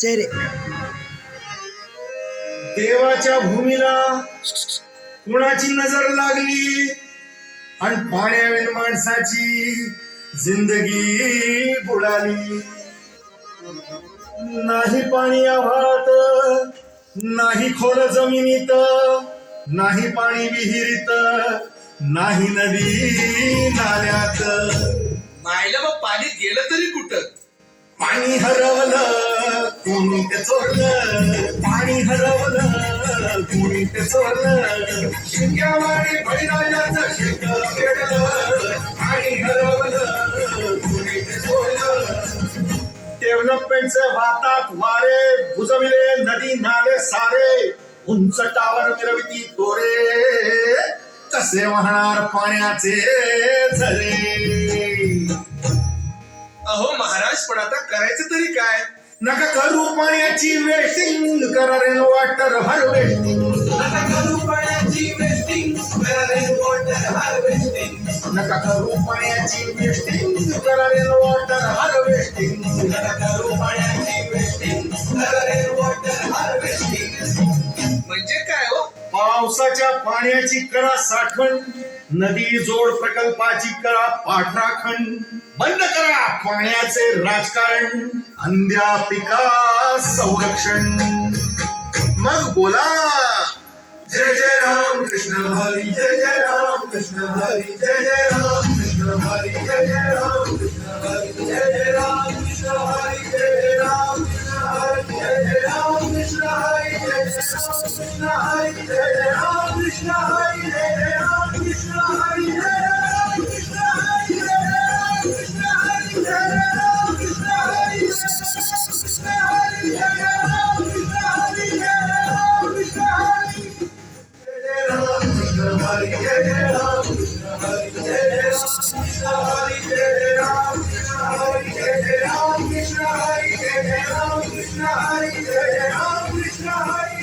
चेहरे. देवाच्या भूमीला कुणाची नजर लागली? आणि पाण्यावेन माणसाची जिंदगी बुडाली. नाही पाणी आव्हात नाही खोल जमिनीत नाही पाणी विहिरीत नाही नदी नाल्यात. मायला मग पाणी गेलं तरी कुठं? पाणी हरवलं कोणी ते चोरलं पाणी हरवलं कोणी ते चोरलं. शिंग्यावाडी बैराजाचं शिंग फेडलं पाणी हरवलं कोणी ते चोरलं. डेव्हलपमेंटचे वातात वारे भुजविले नदी नाले सारे. उंच टावर मिरविती तोरे कसे वाहणार पाण्याचे झरे? अहो महाराज पण आता करायचं तरी काय? नका करू पाण्याची वेस्टिंग करा रेन वॉटर हार्वेस्टिंग आता करू पाण्याची वेस्टिंग करा रेन वॉटर हार्वेस्टिंग नका करू पाण्याची वेस्टिंग करा रेन वॉटर हार्वेस्टिंग आता करू पाण्याची वेस्टिंग करा रेन वॉटर हार्वेस्टिंग म्हणजे काय हो? पावसाच्या पाण्याची करा साठवण नदी जोड प्रकल्पाची करा पाठराखण. बंद करा. पाण्याचे राजकारण अंध्या पिका संरक्षण मग बोला जय जय राम कृष्ण हरी जय जय राम कृष्ण हरी जय जय राम कृष्ण हरी जय जय राम कृष्ण हरी जय जय राम कृष्ण हरी जय जय राम कृष्ण हरी जय जय राम कृष्ण हरी जय जय राम कृष्ण हरी जय जय राम कृष्ण हरी जय जय राम कृष्ण हरी जय Krishna Hare Hare Ram Krishna Hare Hare Ram Krishna Hare